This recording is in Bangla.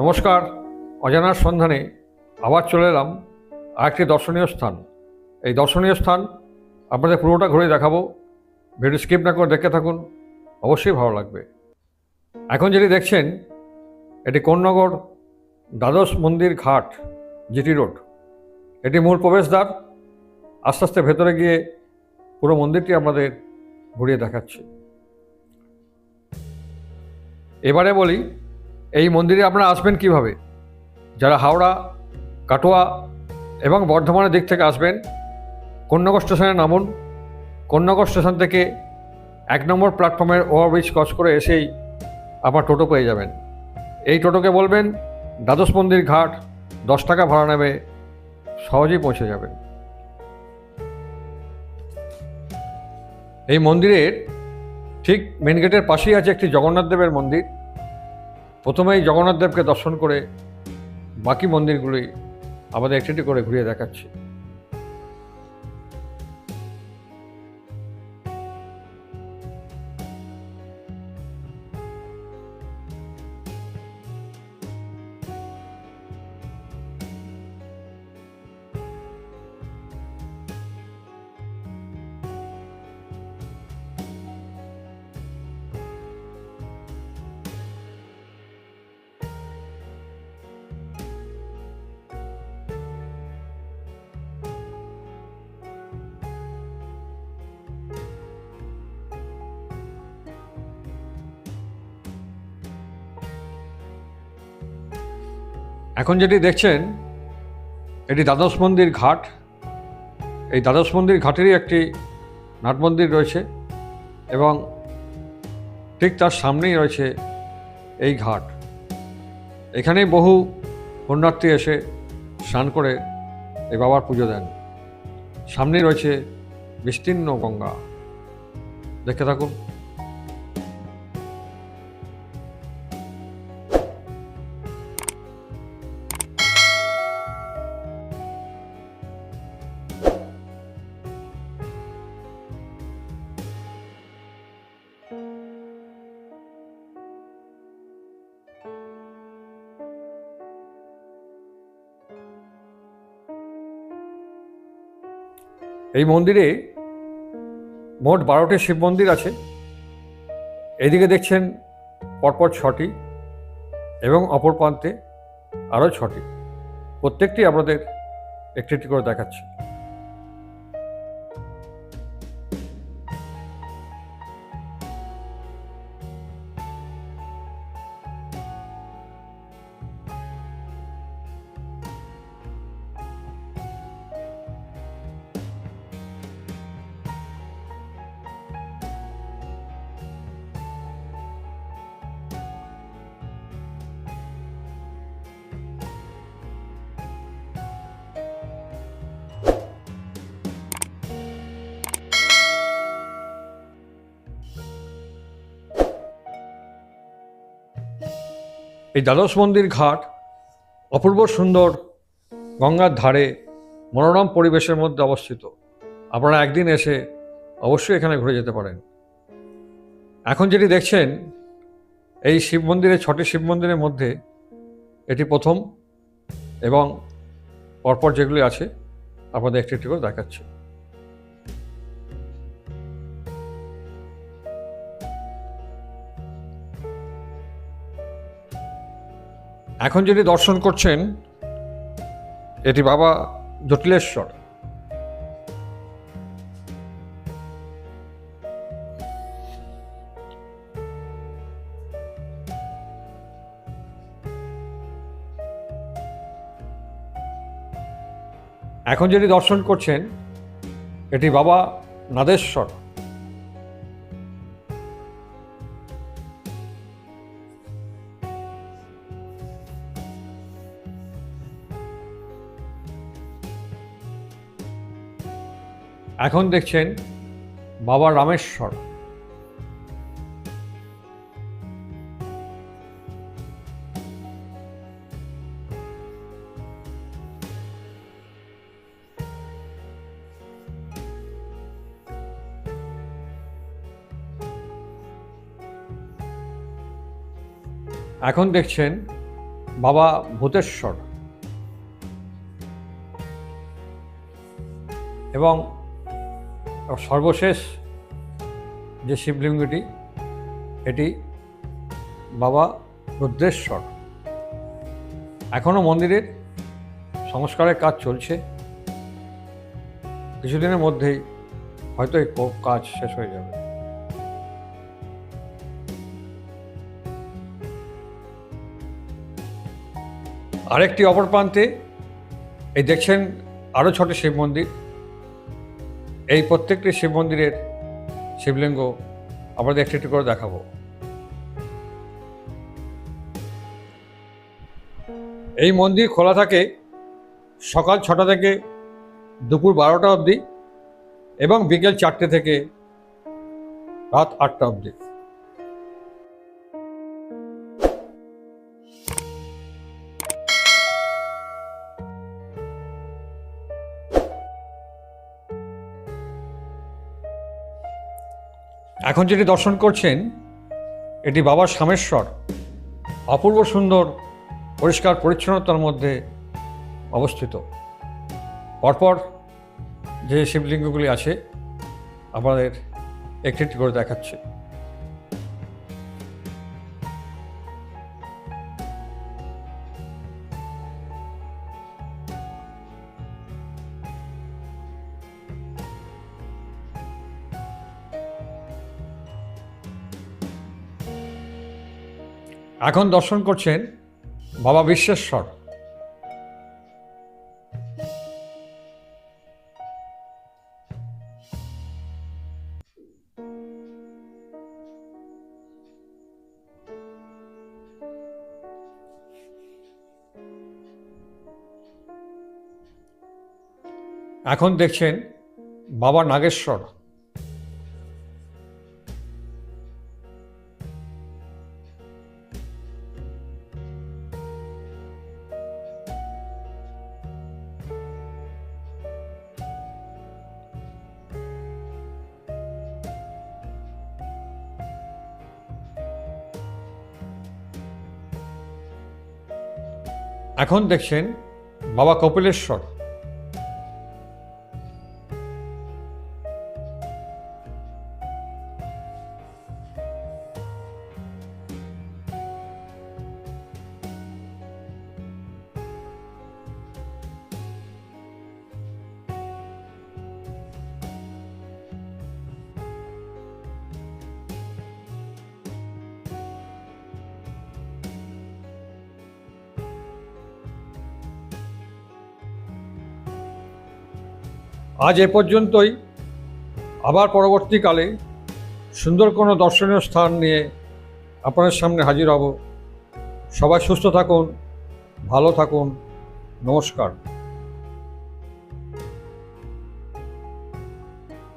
নমস্কার। অজানার সন্ধানে আবার চলে এলাম আরেকটি দর্শনীয় স্থান। এই দর্শনীয় স্থান আপনাদের পুরোটা ঘুরে দেখাবো। ভিডিও স্কিপ না করে দেখতে থাকুন, অবশ্যই ভালো লাগবে। এখন যেটি দেখছেন, এটি কোন্নগর দ্বাদশ মন্দির ঘাট, জিটি রোড। এটি মূল প্রবেশদ্বার। আস্তে আস্তে ভেতরে গিয়ে পুরো মন্দিরটি আপনাদের ঘুরিয়ে দেখাচ্ছে। এবারে বলি এই মন্দিরে আপনারা আসবেন কীভাবে? যারা হাওড়া, কাটোয়া এবং বর্ধমানের দিক থেকে আসবেন কন্যাগর স্টেশনে নামুন। কন্যাগর স্টেশন থেকে এক নম্বর প্ল্যাটফর্মের ওভারব্রিজ ক্রস করে এসেই আপনার টোটো পেয়ে যাবেন। এই টোটোকে বলবেন, দ্বাদশ মন্দির ঘাট, দশ টাকা ভাড়া নেবে, সহজেই পৌঁছে যাবেন। এই মন্দিরের ঠিক মেন গেটের পাশেই আছে একটি জগন্নাথ দেবের মন্দির। প্রথমেই জগন্নাথ দেবকে দর্শন করে বাকি মন্দিরগুলি আমাদের একটি করে ঘুরিয়ে দেখাচ্ছি। এখন যেটি দেখছেন, এটি দ্বাদশ মন্দির ঘাট। এই দ্বাদশ মন্দির ঘাটেরই একটি নাট মন্দির রয়েছে এবং ঠিক তার সামনেই রয়েছে এই ঘাট। এখানেই বহু পুণ্যার্থী এসে স্নান করে এই বাবার পুজো দেন। সামনেই রয়েছে বিস্তীর্ণ গঙ্গা। দেখতে থাকুন। এই মন্দিরে মোট বারোটি শিব মন্দির আছে। এদিকে দেখছেন পরপর ছটি এবং অপর প্রান্তে আরও ছটি। প্রত্যেকটি আপনাদের একটি একটি করে দেখাচ্ছি। এই দ্বাদশ মন্দির ঘাট, অপূর্ব সুন্দর গঙ্গার ধারে মনোরম পরিবেশের মধ্যে অবস্থিত। আপনারা একদিন এসে অবশ্যই এখানে ঘুরে যেতে পারেন। এখন যেটি দেখছেন, এই শিব মন্দিরে ছটি শিব মন্দিরের মধ্যে এটি প্রথম এবং পরপর যেগুলি আছে, আপনাদের একটি একটি করে দেখাচ্ছি। এখন যেটি দর্শন করছেন এটি বাবা জটিলেশ্বর। এখন যেটি দর্শন করছেন এটি বাবা নাদেশ্বর। এখন দেখছেন বাবা রামেশ্বর। এখন দেখছেন বাবা ভূতেশ্বর। এবং সর্বশেষ যে শিবলিঙ্গটি, এটি বাবা রুদ্রেশ্বর। এখনও মন্দিরের সংস্কারের কাজ চলছে। কিছুদিনের মধ্যেই হয়তো এই কাজ শেষ হয়ে যাবে। আরেকটি অপর প্রান্তে এই দেখছেন আরও ছটি শিব মন্দির। এই প্রত্যেকটি শিব মন্দিরের শিবলিঙ্গ আপনাদের একটি একটি করে দেখাবো। এই মন্দির খোলা থাকে সকাল ছটা থেকে দুপুর বারোটা অবধি এবং বিকেল চারটে থেকে রাত আটটা অবধি। এখন যেটি দর্শন করছেন, এটি বাবা সামেশ্বর অপূর্ব সুন্দর, পরিষ্কার পরিচ্ছন্নতার মধ্যে অবস্থিত। পরপর যে শিবলিঙ্গগুলি আছে, আমাদের একটি একটি করে দেখাচ্ছে। এখন দর্শন করছেন বাবা বিশ্বেশ্বর। এখন দেখছেন বাবা নাগেশ্বর। এখন দেখছেন বাবা কপিলেশ্বর আজ এ পর্যন্তই। আবার পরবর্তীকালে সুন্দর কোনো দর্শনীয় স্থান নিয়ে আপনাদের সামনে হাজির হব। সবাই সুস্থ থাকুন, ভালো থাকুন। নমস্কার।